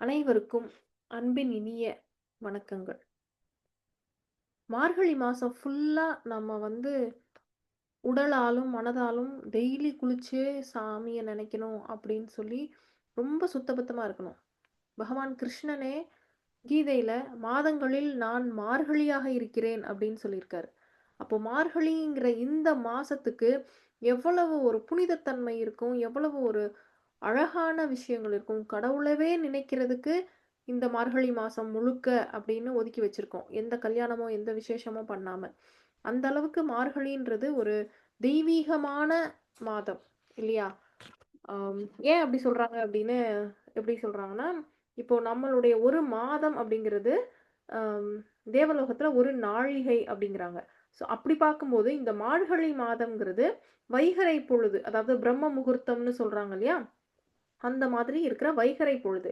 அனைவருக்கும் அன்பின் இனிய வணக்கங்கள். மார்கழி மாதம் ஃபுல்லாக நம்ம வந்து உடலாலும், மனதாலும் டெய்லி குளிச்சு சாமியை நினைக்கணும் அப்படின்னு சொல்லி ரொம்ப சுத்தபத்தமாக இருக்கணும். பகவான் கிருஷ்ணனே கீதையில் மாதங்களில் நான் மார்கழியாக இருக்கிறேன் அப்படின்னு சொல்லியிருக்காரு. அப்போ மார்கழிங்கிற இந்த மாதத்துக்கு எவ்வளவு ஒரு புனிதத்தன்மை இருக்கும், எவ்வளவு ஒரு அழகான விஷயங்கள் இருக்கும். கடவுளவே நினைக்கிறதுக்கு இந்த மார்கழி மாதம் முழுக்க அப்படின்னு ஒதுக்கி வச்சுருக்கோம் எந்த கல்யாணமோ, எந்த விசேஷமோ பண்ணாமல் அந்த அளவுக்கு மார்கழின்றது ஒரு தெய்வீகமான மாதம் இல்லையா? ஏன் அப்படி சொல்கிறாங்க அப்படின்னு எப்படி சொல்கிறாங்கன்னா இப்போ நம்மளுடைய ஒரு மாதம் அப்படிங்கிறது தேவலோகத்தில் ஒரு நாழிகை அப்படிங்கிறாங்க. ஸோ அப்படி பார்க்கும்போது இந்த மார்கழி மாதம்ங்கிறது வைகரை பொழுது, அதாவது பிரம்ம முகூர்த்தம்னு சொல்கிறாங்க இல்லையா? அந்த மாதிரி இருக்கிற வைகரை பொழுது.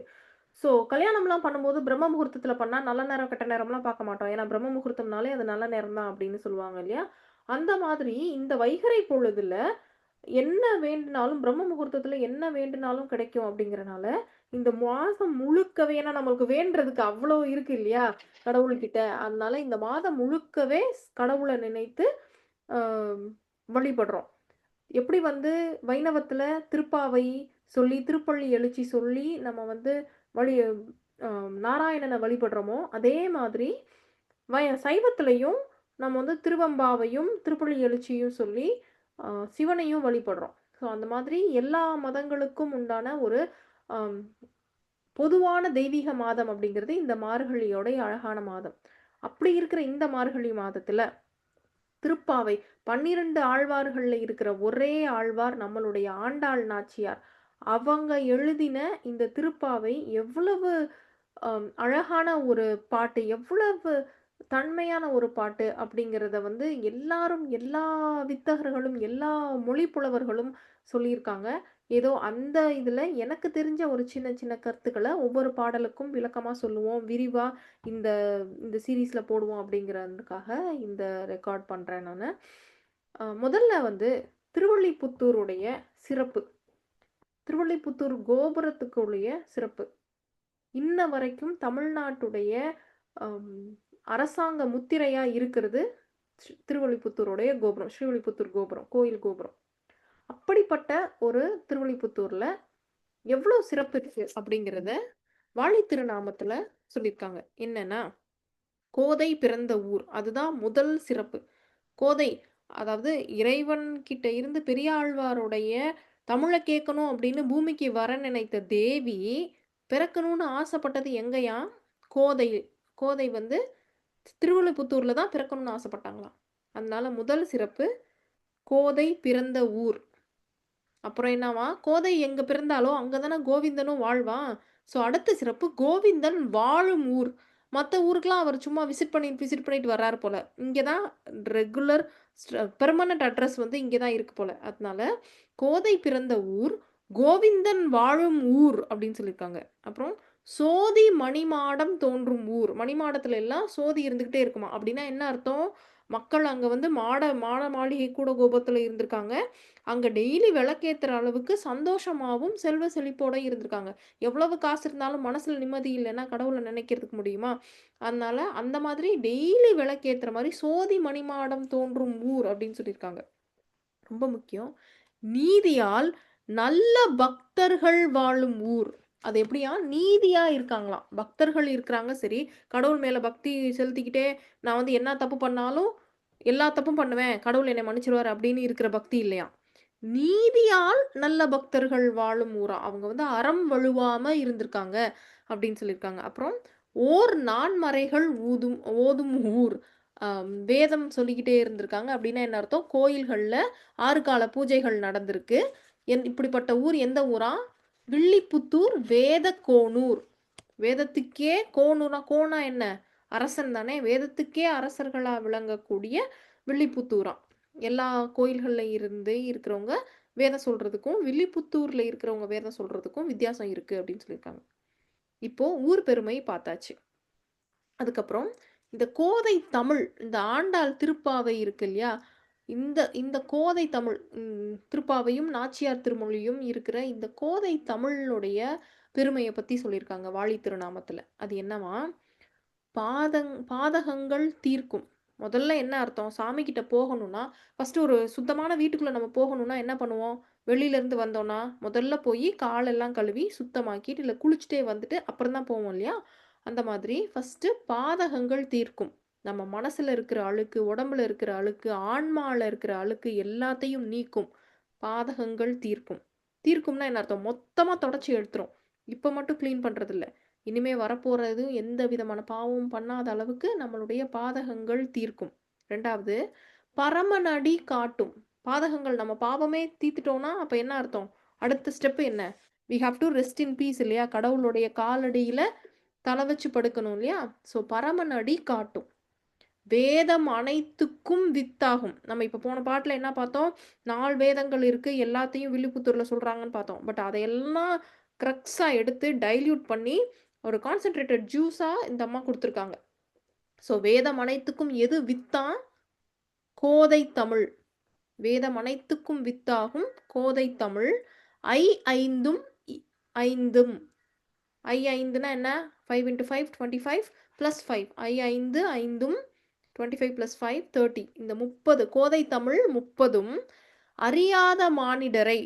ஸோ கல்யாணம்லாம் பண்ணும்போது பிரம்ம முகூர்த்தத்தில் பண்ணால் நல்ல நேரம், கெட்ட நேரம்லாம் பார்க்க மாட்டோம். ஏன்னா பிரம்ம முகூர்த்தம்னாலே அது நல்ல நேரம் தான் அப்படின்னு சொல்லுவாங்க இல்லையா? அந்த மாதிரி இந்த வைகறை பொழுதுல என்ன வேண்டுனாலும் பிரம்ம முகூர்த்தத்தில் என்ன வேண்டுனாலும் கிடைக்கும் அப்படிங்கிறனால, இந்த மாதம் முழுக்கவே ஏன்னா நம்மளுக்கு வேண்டுறதுக்கு அவ்வளோ இருக்கு இல்லையா? கடவுள்கிட்ட. அதனால இந்த மாதம் முழுக்கவே கடவுளை நினைத்து வழிபடுறோம். எப்படி வந்து வைணவத்தில் திருப்பாவை சொல்லி, திருப்பள்ளி எழுச்சி சொல்லி நம்ம வந்து வழி நாராயணனை வழிபடுறோமோ, அதே மாதிரி வய சைவத்திலயும் நம்ம வந்து திருவம்பாவையும் திருப்பள்ளி எழுச்சியும் சொல்லி சிவனையும் வழிபடுறோம். ஸோ அந்த மாதிரி எல்லா மதங்களுக்கும் உண்டான ஒரு பொதுவான தெய்வீக மாதம் அப்படிங்கிறது இந்த மார்கழியோடைய அழகான மாதம். அப்படி இருக்கிற இந்த மார்கழி மாதத்தில் திருப்பாவை பன்னிரண்டு ஆழ்வார்களில் இருக்கிற ஒரே ஆழ்வார் நம்மளுடைய ஆண்டாள் நாச்சியார். அவங்க எழுதின இந்த திருப்பாவை எவ்வளவு அழகான ஒரு பாட்டு, எவ்வளவு தன்மையான ஒரு பாட்டு அப்படிங்கிறத வந்து எல்லாரும், எல்லா வித்தகர்களும், எல்லா மொழி புலவர்களும் சொல்லியிருக்காங்க. ஏதோ அந்த இதில் எனக்கு தெரிஞ்ச ஒரு சின்ன சின்ன கருத்துக்களை ஒவ்வொரு பாடலுக்கும் விளக்கமாக சொல்லுவோம். விரிவாக இந்த இந்த சீரீஸில் போடுவோம் அப்படிங்கிறதுக்காக இந்த ரெக்கார்ட் பண்ணுறேன் நான் முதல்ல வந்து திருவள்ளிபுத்தூருடைய சிறப்பு. திருவள்ளிபுத்தூர் கோபுரத்துக்குடைய சிறப்பு. இன்ன வரைக்கும் தமிழ்நாட்டுடைய அரசாங்க முத்திரையா இருக்கிறது திருவள்ளிபுத்தூருடைய கோபுரம். ஸ்ரீவள்ளிபுத்தூர் கோபுரம், கோயில் கோபுரம். அப்படிப்பட்ட ஒரு திருவள்ளிபுத்தூர்ல எவ்வளோ சிறப்பு இருக்கு அப்படிங்கிறத வாழி திருநாமத்துல சொல்லியிருக்காங்க. என்னன்னா, கோதை பிறந்த ஊர். அதுதான் முதல் சிறப்பு. கோதை அதாவது இறைவன் கிட்ட இருந்து பெரியாழ்வாருடைய தமிழை கேட்கணும் அப்படின்னு பூமிக்கு வர நினைத்த தேவி, பிறக்கணும்னு ஆசைப்பட்டது எங்கேயா கோதை. கோதை வந்து திருவில்லிபுத்தூர்ல தான் பிறக்கணும்னு ஆசைப்பட்டாங்களாம். அதனால முதல் சிறப்பு கோதை பிறந்த ஊர். அப்புறம் என்னவா கோதை எங்கே பிறந்தாலோ அங்கே தானே கோவிந்தனும் வாழ்வான். ஸோ அடுத்த சிறப்பு கோவிந்தன் வாழும் ஊர். மற்ற ஊருக்கெலாம் அவர் சும்மா விசிட் பண்ணி விசிட் பண்ணிட்டு வர்றாரு போல. இங்கே தான் ரெகுலர் ஸ்ட பெர்மனன்ட் அட்ரஸ் வந்து இங்கே தான் இருக்கு போல. அதனால கோதை பிறந்த ஊர், கோவிந்தன் வாழும் ஊர் அப்படின்னு சொல்லியிருக்காங்க. அப்புறம் சோதி மணிமாடம் தோன்றும் ஊர். மணிமாடத்துல எல்லாம் சோதி இருந்துகிட்டே இருக்குமா அப்படின்னா என்ன அர்த்தம்? மக்கள் அங்கே வந்து மாட மாட மாளிகை கூட கோபத்தில் இருந்திருக்காங்க. அங்கே டெய்லி விளக்கேத்துற அளவுக்கு சந்தோஷமாகவும் செல்வ செழிப்போட இருந்திருக்காங்க. எவ்வளவு காசு இருந்தாலும் மனசில் நிம்மதி இல்லைன்னா கடவுளை நினைக்கிறதுக்கு முடியுமா? அதனால அந்த மாதிரி டெய்லி விளக்கேற்றுற மாதிரி சோதி மணிமாடம் தோன்றும் ஊர் அப்படின்னு சொல்லியிருக்காங்க. ரொம்ப முக்கியம். நீதியால் நல்ல பக்தர்கள் வாழும் ஊர். அது எப்படியா? நீதியா இருக்காங்களாம். பக்தர்கள் இருக்கிறாங்க சரி, கடவுள் மேல பக்தி செலுத்திக்கிட்டே நான் வந்து என்ன தப்பு பண்ணாலும் எல்லா தப்பும் பண்ணுவேன். கடவுள் என்னை மன்னிச்சிருவார் அப்படின்னு இருக்கிற பக்தி இல்லையா நீதியால் நல்ல பக்தர்கள் வாழும் ஊரா அவங்க வந்து அறம் வழுவாம இருந்திருக்காங்க அப்படின்னு சொல்லியிருக்காங்க. அப்புறம் ஓர் நான்மறைகள் ஊதும் ஓதும் ஊர். வேதம் சொல்லிக்கிட்டே இருந்திருக்காங்க. அப்படின்னா என்ன அர்த்தம்? கோயில்களில் ஆறு கால பூஜைகள் நடந்திருக்கு. என் இப்படிப்பட்ட ஊர் எந்த ஊராம்? வில்லிபுத்தூர் கோணூர் வேதத்துக்கே கோனூரா கோணா என்ன? அரசன் தானே. வேதத்துக்கே அரசர்களாக விளங்கக்கூடிய வில்லிபுத்தூரம் எல்லா கோயில்களில் இருந்து இருக்கிறவங்க வேதம் சொல்கிறதுக்கும் வில்லிபுத்தூரில் இருக்கிறவங்க வேதம் சொல்கிறதுக்கும் வித்தியாசம் இருக்குது அப்படின்னு சொல்லியிருக்காங்க. இப்போது ஊர் பெருமை பார்த்தாச்சு. அதுக்கப்புறம் இந்த கோதை தமிழ், இந்த ஆண்டாள் திருப்பாவை இருக்கு இல்லையா? இந்த இந்த கோதை தமிழ் திருப்பாவையும், நாச்சியார் திருமொழியும் இருக்கிற இந்த கோதை தமிழுடைய பெருமையை பற்றி சொல்லியிருக்காங்க வாழி திருநாமத்தில் அது என்னவா? பாதங் பாதகங்கள் தீர்க்கும். முதல்ல என்ன அர்த்தம்? சாமி கிட்ட போகணும்னா, ஃபர்ஸ்ட்டு ஒரு சுத்தமான வீட்டுக்குள்ளே நம்ம போகணும்னா என்ன பண்ணுவோம்? வெளியிலேருந்து வந்தோன்னா வந்தோம்னா, முதல்ல போய் காலெல்லாம் கழுவி சுத்தமாக்கிட்டு, இல்லை குளிச்சுட்டே வந்துட்டு அப்புறம் தான் போவோம் இல்லையா? அந்த மாதிரி ஃபஸ்ட்டு பாதகங்கள் தீர்க்கும். நம்ம மனசில் இருக்கிற அழுக்கு, உடம்புல இருக்கிற அழுக்கு, ஆன்மாவில் இருக்கிற அழுக்கு எல்லாத்தையும் நீக்கும். பாதகங்கள் தீர்க்கும். தீர்க்கும்னா என்ன அர்த்தம்? மொத்தமாக தொடச்சி எடுத்துரும். இப்போ மட்டும் க்ளீன் பண்ணுறதில்ல இனிமே வரப்போறது எந்த விதமான பாவமும் பண்ணாத அளவுக்கு நம்மளுடைய பாதகங்கள் தீர்க்கும். ரெண்டாவது பரமநடி காட்டும். பாதகங்கள் நம்ம பாவமே தீத்துட்டோம்னா அப்ப என்ன அர்த்தம்? அடுத்த ஸ்டெப் என்ன? We have to rest in peace இல்லையா? கடவுளுடைய காலடியில தலை வச்சு படுக்கணும் இல்லையா? ஸோ பரமநடி காட்டும். வேதம் அனைத்துக்கும் வித்தாகும். நம்ம இப்போ போன பாட்டில் என்ன பார்த்தோம்? நாலு வேதங்கள் இருக்கு. எல்லாத்தையும் வில்லிபுத்தூர்ல சொல்கிறாங்கன்னு பார்த்தோம். பட் அதையெல்லாம் க்ரக்ஸாக எடுத்து டைல்யூட் பண்ணி, ஒரு கான்சென்ட்ரேட்டட் ஜூஸாக இந்த அம்மா கொடுத்துருக்காங்க ஸோ வேதம் அனைத்துக்கும் எது வித்தான் கோதை தமிழ். வேதம் அனைத்துக்கும் வித்தாகும் கோதை தமிழ். ஐ ஐந்தும் இ ஐந்தும். ஐ ஐந்துனா என்ன? 5 இன்டு 5 25 பிளஸ் 5. ஐ ஐந்து ஐந்தும் twenty five plus five thirty இந்த 30 கோதை தமிழ் 30ம் அறியாத மானிடரை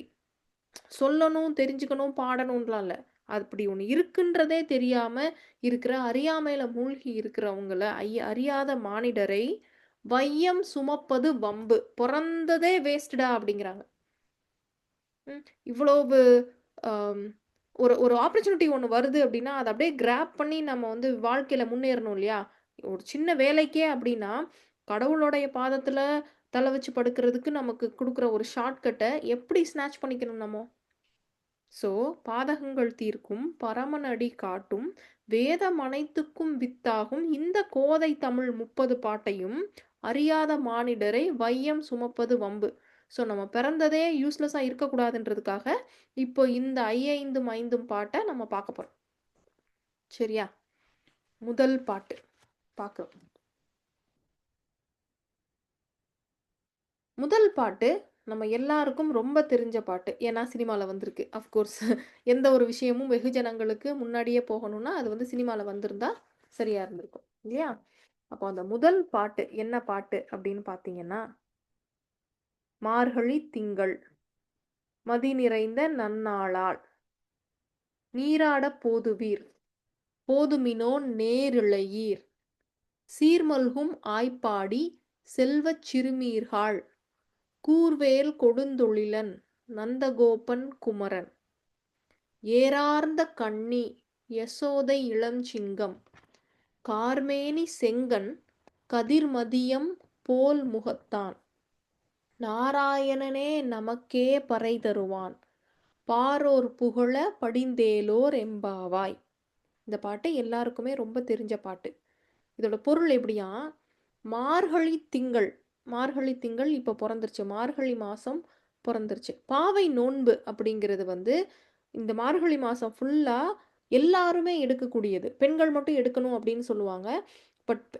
சொல்லணும், தெரிஞ்சுக்கணும், பாடணும்லாம் இல்லை அப்படி ஒன்று இருக்குன்றதே தெரியாமல் இருக்கிற அறியாமையில் மூழ்கி இருக்கிறவங்கள ஐ அறியாத மானிடரை வையம் சுமப்பது வம்பு. பிறந்ததே வேஸ்ட்டுடா அப்படிங்கிறாங்க. ம். இவ்வளவு ஒரு ஒரு ஆப்பர்ச்சுனிட்டி ஒன்று வருது அப்படின்னா, அதை அப்படியே கிராப் பண்ணி நம்ம வந்து வாழ்க்கையில் முன்னேறணும் இல்லையா? ஒரு சின்ன வேலைக்கே அப்படின்னா, கடவுளுடைய பாதத்தில் தலை வச்சு படுக்கிறதுக்கு நமக்கு கொடுக்குற ஒரு ஷார்ட்கட்டை எப்படி ஸ்நாட்ச் பண்ணிக்கணும் நம்ம ஸோ பாதகங்கள் தீர்க்கும், பரமனடி காட்டும், வேதம் அனைத்துக்கும் வித்தாகும் இந்த கோதை தமிழ் 30 பாட்டையும் அறியாத மானிடரை வையம் சுமப்பது வம்பு. ஸோ நம்ம பிறந்ததே யூஸ்லெஸ்ஸாக இருக்கக்கூடாதுன்றதுக்காக, இப்போ இந்த ஐ ஐந்தும் ஐந்தும் நம்ம பார்க்க போகிறோம் சரியா? முதல் பாட்டு பார்க்குறோம் முதல் பாட்டு நம்ம எல்லாருக்கும் ரொம்ப தெரிஞ்ச பாட்டு. ஏன்னா சினிமாவில் வந்திருக்கு. அஃப்கோர்ஸ் எந்த ஒரு விஷயமும் வெகுஜனங்களுக்கு முன்னாடியே போகணும்னா, அது வந்து சினிமாவில் வந்திருந்தா சரியா இருந்திருக்கும். இல்லையா? அப்போ அந்த முதல் பாட்டு என்ன பாட்டு அப்படின்னு பார்த்தீங்கன்னா மார்கழி திங்கள். மதி நிறைந்த நன்னாளால். நீராட போதுவீர். போதுமினோ நேரிழையீர். சீர்மல்கும் ஆய்ப்பாடி செல்வச் சிறுமீர்காள். கூர்வேல் கொடுந்தொழிலன் நந்தகோபன் குமரன். ஏரார்ந்த கண்ணி யசோதை இளஞ்சிங்கம். கார்மேனி செங்கன் கதிர்மதியம் போல் முகத்தான். நாராயணனே நமக்கே பறை தருவான். பாரோர் புகழ படிந்தேலோர் எம்பாவாய். இந்த பாட்டு எல்லாருக்குமே ரொம்ப தெரிஞ்ச பாட்டு. இதோட பொருள் எப்படியா? மார்கழி திங்கள். மார்கழி திங்கள் இப்போ பிறந்துருச்சு மார்கழி மாதம் பிறந்துருச்சு பாவை நோன்பு அப்படிங்கிறது வந்து இந்த மார்கழி மாதம் ஃபுல்லாக எல்லாருமே எடுக்கக்கூடியது. பெண்கள் மட்டும் எடுக்கணும் அப்படின்னு சொல்லுவாங்க. பட்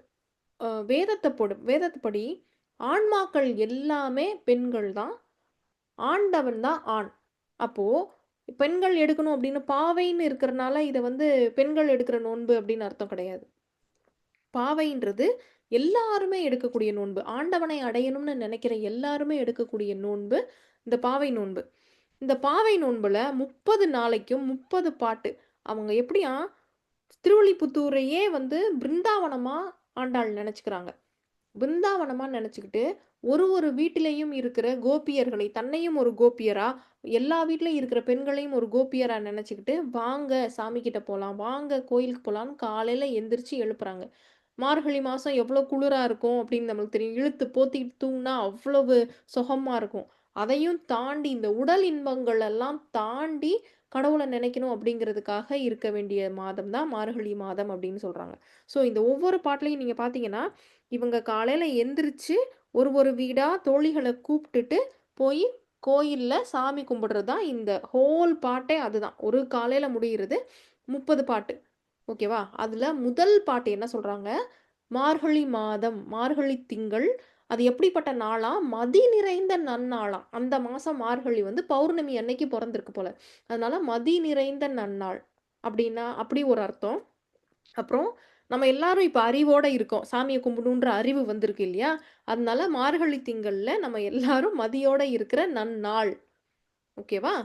வேதத்தை போடு வேதத்தைப்படி வேதத்துப்படி ஆன்மாக்கள் எல்லாமே பெண்கள் தான். ஆண்டவன் தான் ஆண். அப்போது பெண்கள் எடுக்கணும் அப்படின்னு பாவைன்னு இருக்கிறனால, இதை வந்து பெண்கள் எடுக்கிற நோன்பு அப்படின்னு அர்த்தம் கிடையாது. பாவைன்றது எல்லாருமே எடுக்கக்கூடிய நோன்பு. ஆண்டவனை அடையணும்னு நினைக்கிற எல்லாருமே எடுக்கக்கூடிய நோன்பு, இந்த பாவை நோன்பு. இந்த பாவை நோன்புல 30 நாளைக்கும் 30 பாட்டு. அவங்க எப்படியா திருவள்ளிபுத்தூரையே வந்து பிருந்தாவனமா ஆண்டாள் நினச்சிக்கிறாங்க பிருந்தாவனமா நினச்சிக்கிட்டு ஒரு ஒரு வீட்டிலையும் இருக்கிற கோபியர்களை தன்னையும் ஒரு கோபியரா, எல்லா வீட்டிலையும் இருக்கிற பெண்களையும் ஒரு கோபியரா நினச்சிக்கிட்டு "வாங்க சாமி கிட்ட போகலாம் வாங்க கோயிலுக்கு போகலான்னு காலையில எந்திரிச்சு எழுப்புறாங்க. மார்கழி மாதம் எவ்வளோ குளிராக இருக்கும் அப்படின்னு நம்மளுக்கு தெரியும். இழுத்து போத்திட்டு தூங்கினா அவ்வளவு சுகமாக இருக்கும். அதையும் தாண்டி இந்த உடல் இன்பங்கள் எல்லாம் தாண்டி கடவுளை நினைக்கணும் அப்படிங்கிறதுக்காக இருக்க வேண்டிய மாதம் தான் மார்கழி மாதம் அப்படின்னு சொல்கிறாங்க ஸோ இந்த ஒவ்வொரு பாட்டிலையும் நீங்கள் பார்த்தீங்கன்னா, இவங்க காலையில் எந்திரிச்சு ஒரு ஒரு வீடாக தோழிகளை கூப்பிட்டுட்டு போய் கோயிலில் சாமி கும்பிடுறது தான் இந்த ஹோல் பாட்டே அதுதான். ஒரு காலையில் முடிகிறது முப்பது பாட்டு. ஓகேவா? அதில் முதல் பாட்டு என்ன சொல்கிறாங்க மார்கழி மாதம், மார்கழி திங்கள். அது எப்படிப்பட்ட நாளா? மதி நிறைந்த நன்னாளாம். அந்த மாதம் மார்கழி வந்து பௌர்ணமி அன்னைக்கு பிறந்திருக்கு போல. அதனால மதி நிறைந்த நன்னாள். அப்படின்னா அப்படி ஒரு அர்த்தம். அப்புறம் நம்ம எல்லாரும் இப்போ அறிவோட இருக்கோம். சாமியை கும்பிடணுன்ற அறிவு வந்திருக்கு இல்லையா? அதனால மார்கழி திங்கள்ல நம்ம எல்லாரும் மதியோட இருக்கிற நன்னாள். ஓகேவா?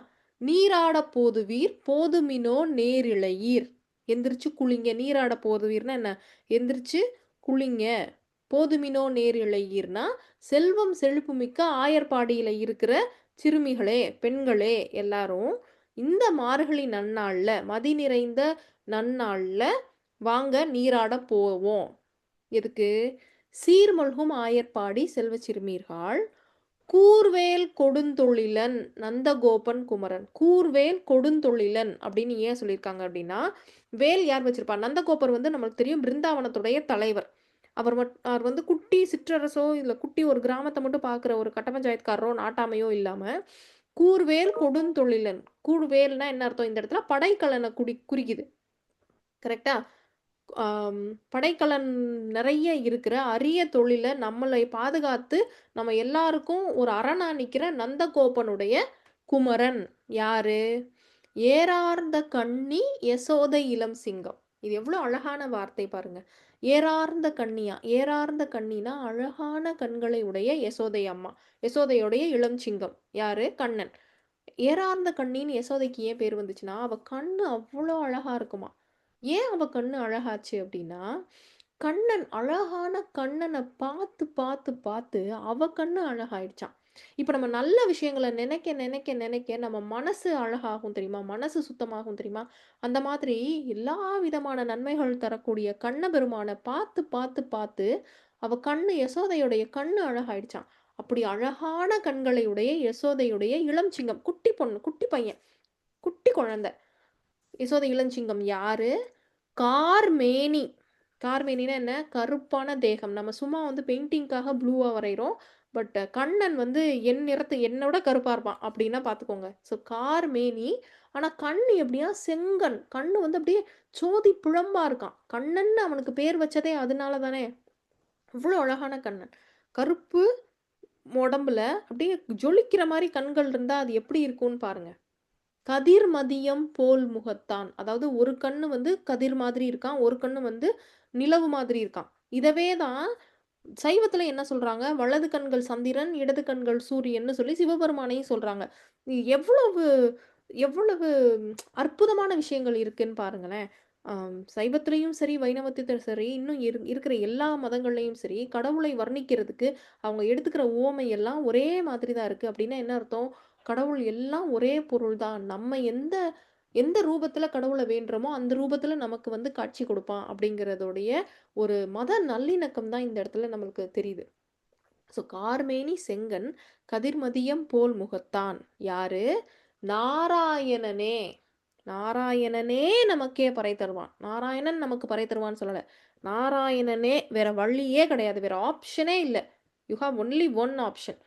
நீராட போதுவீர் போதுமினோ நேரிழையீர். எந்திரிச்சு குளிங்க. நீராட போதுவீர்னா என்ன? எந்திரிச்சு குளிங்க. போதுமினோ நேரிழையீர்னா, செல்வம் செழிப்புமிக்க ஆயர்பாடியில் இருக்கிற சிறுமிகளே, பெண்களே எல்லாரும் இந்த மார்கழி நன்னாளில் மதி நிறைந்த நன்னாளில் வாங்க நீராட போவோம். எதுக்கு? சீர்மல்கும் ஆயர்பாடி செல்வச் சிறுமீர்கள் கூர்வேல் கொடுந்தொழிலன் நந்தகோபன் குமரன். கூர்வேல் கொடுந்தொழிலன் அப்படின்னு ஏன் சொல்லியிருக்காங்க அப்படின்னா, வேல் யார் வச்சிருப்பா? நந்தகோபர் வந்து நம்மளுக்கு தெரியும் பிருந்தாவனத்துடைய தலைவர். அவர் மட் அவர் வந்து குட்டி சிற்றரசோ, இல்லை குட்டி ஒரு கிராமத்தை மட்டும் பார்க்குற ஒரு கட்ட பஞ்சாயத்துக்காரரோ, நாட்டாமையோ இல்லாமல் கூர்வேல் கொடுந்தொழிலன். கூர்வேல்னா என்ன அர்த்தம்? இந்த இடத்துல படைக்கலனை குடி குறிக்குது. கரெக்டா படைக்கலன் நிறைய இருக்கிற அரிய தொழிலை நம்மளை பாதுகாத்து, நம்ம எல்லாருக்கும் ஒரு அரணா நிற்கிற நந்தகோபனுடைய குமரன் யாரு? ஏறார்ந்த கண்ணி யசோதை இளம் சிங்கம். இது எவ்வளோ அழகான வார்த்தை பாருங்க. ஏறார்ந்த கண்ணியா? ஏறார்ந்த கண்ணினா அழகான கண்களை உடைய யசோதை அம்மா. யசோதையுடைய இளம் சிங்கம். யாரு? கண்ணன். ஏறார்ந்த கண்ணின்னு யசோதைக்கு ஏன் பேர் வந்துச்சுன்னா, அவ கண்ணு அவ்வளோ அழகா இருக்குமா ஏன் அவ கண்ணு அழகாச்சு அப்படின்னா, கண்ணன் அழகான கண்ணனை பார்த்து, பார்த்து, பார்த்து அவ கண்ணு அழகாயிடுச்சான் இப்போ நம்ம நல்ல விஷயங்கள நினைக்க, நினைக்க, நினைக்க நம்ம மனசு அழகாகும் தெரியுமா? மனசு சுத்தமாகும் தெரியுமா? அந்த மாதிரி எல்லா விதமான நன்மைகள் தரக்கூடிய கண்ணபெருமான பார்த்து, பார்த்து, பார்த்து அவ கண்ணு யசோதையுடைய கண்ணு அழகாயிடுச்சான் அப்படி அழகான கண்களையுடைய யசோதையுடைய இளம் சிங்கம். குட்டி பொண்ணு, குட்டி பையன். குட்டி குழந்தை. யசோத இளஞ்சிங்கம் யாரு? கார்மேனி. கார்மேனினா என்ன? கருப்பான தேகம். நம்ம சும்மா வந்து பெயிண்டிங்க்காக ப்ளூவாக வரைகிறோம் பட் கண்ணன் வந்து என் நிறத்து என்னோட கருப்பாக இருப்பான். அப்படின்னா பார்த்துக்கோங்க. ஸோ கார்மேனி. ஆனால் கண் எப்படின்னா செங்கன் கண் வந்து அப்படியே சோதி பிழம்பா இருக்கான். கண்ணன் அவனுக்கு பேர் வச்சதே அதனால தானே! அவ்வளோ அழகான கண்ணன். கருப்பு உடம்புல அப்படியே ஜொலிக்கிற மாதிரி கண்கள் இருந்தால் அது எப்படி இருக்கும்னு பாருங்கள் கதிர் மதியம் போல் முகத்தான். அதாவது ஒரு கண்ணு வந்து கதிர் மாதிரி இருக்கான். ஒரு கண்ணு வந்து நிலவு மாதிரி இருக்கான். இதவே தான் சைவத்துல என்ன சொல்றாங்க? வலது கண்கள் சந்திரன், இடது கண்கள் சூரியன்னு சொல்லி சிவபெருமானையும் சொல்றாங்க. எவ்வளவு எவ்வளவு அற்புதமான விஷயங்கள் இருக்குன்னு பாருங்களேன். சைவத்திலையும் சரி, வைணவத்திலும் சரி, இன்னும் இரு இருக்கிற எல்லா மதங்கள்லையும் சரி, கடவுளை வர்ணிக்கிறதுக்கு அவங்க எடுத்துக்கிற ஓமை எல்லாம் ஒரே மாதிரி தான் இருக்கு. அப்படின்னா என்ன அர்த்தம்? கடவுள் எல்லாம் ஒரே பொருள் தான். நம்ம எந்த எந்த ரூபத்தில் கடவுளை வேண்டுறோமோ, அந்த ரூபத்தில் நமக்கு வந்து காட்சி கொடுப்பான் அப்படிங்கிறதோடைய ஒரு மத நல்லிணக்கம் தான் இந்த இடத்துல நம்மளுக்கு தெரியுது. ஸோ கார்மேனி செங்கன் கதிர்மதியம் போல் முகத்தான். யாரு? நாராயணனே. நாராயணனே நமக்கே பறை தருவான். நாராயணன் நமக்கு பறை தருவான்னு சொல்லலை நாராயணனே வேற வழியே கிடையாது. வேற ஆப்ஷனே இல்லை you have only one option.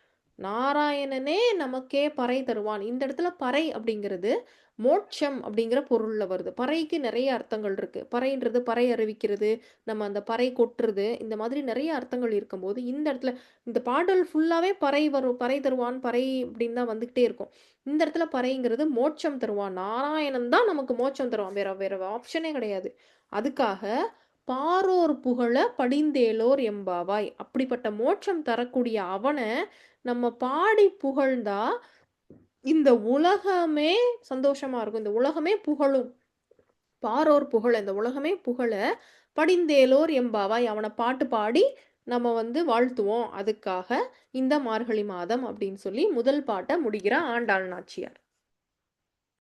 நாராயணனே நமக்கே பறை தருவான். இந்த இடத்துல பறை அப்படிங்கிறது மோட்சம் அப்படிங்கிற பொருளில் வருது. பறைக்கு நிறைய அர்த்தங்கள் இருக்குது பறைன்றது பறை அறிவிக்கிறது, நம்ம அந்த பறை கொட்டுறது, இந்த மாதிரி நிறைய அர்த்தங்கள் இருக்கும்போது, இந்த இடத்துல இந்த பாடல் ஃபுல்லாகவே பறை வரும். பறை தருவான், பறை அப்படின்னு தான் வந்துக்கிட்டே இருக்கும். இந்த இடத்துல பறைங்கிறது மோட்சம் தருவான். நாராயணன் தான் நமக்கு மோட்சம் தருவான். வேற வேற ஆப்ஷனே கிடையாது. அதுக்காக பாரோர் புகழ படிந்தேலோர் எம்பாவாய். அப்படிப்பட்ட மோட்சம் தரக்கூடிய அவனை நம்ம பாடி புகழ்ந்தா, இந்த உலகமே சந்தோஷமா இருக்கும். இந்த உலகமே புகழும். பாரோர் புகழ இந்த உலகமே புகழ படிந்தேலோர் எம்பாவாய். அவனை பாட்டு பாடி நம்ம வந்து வாழ்த்துவோம். அதுக்காக இந்த மார்கழி மாதம் அப்படின்னு சொல்லி முதல் பாட்டை முடிகிறார் ஆண்டாள் நாச்சியார்.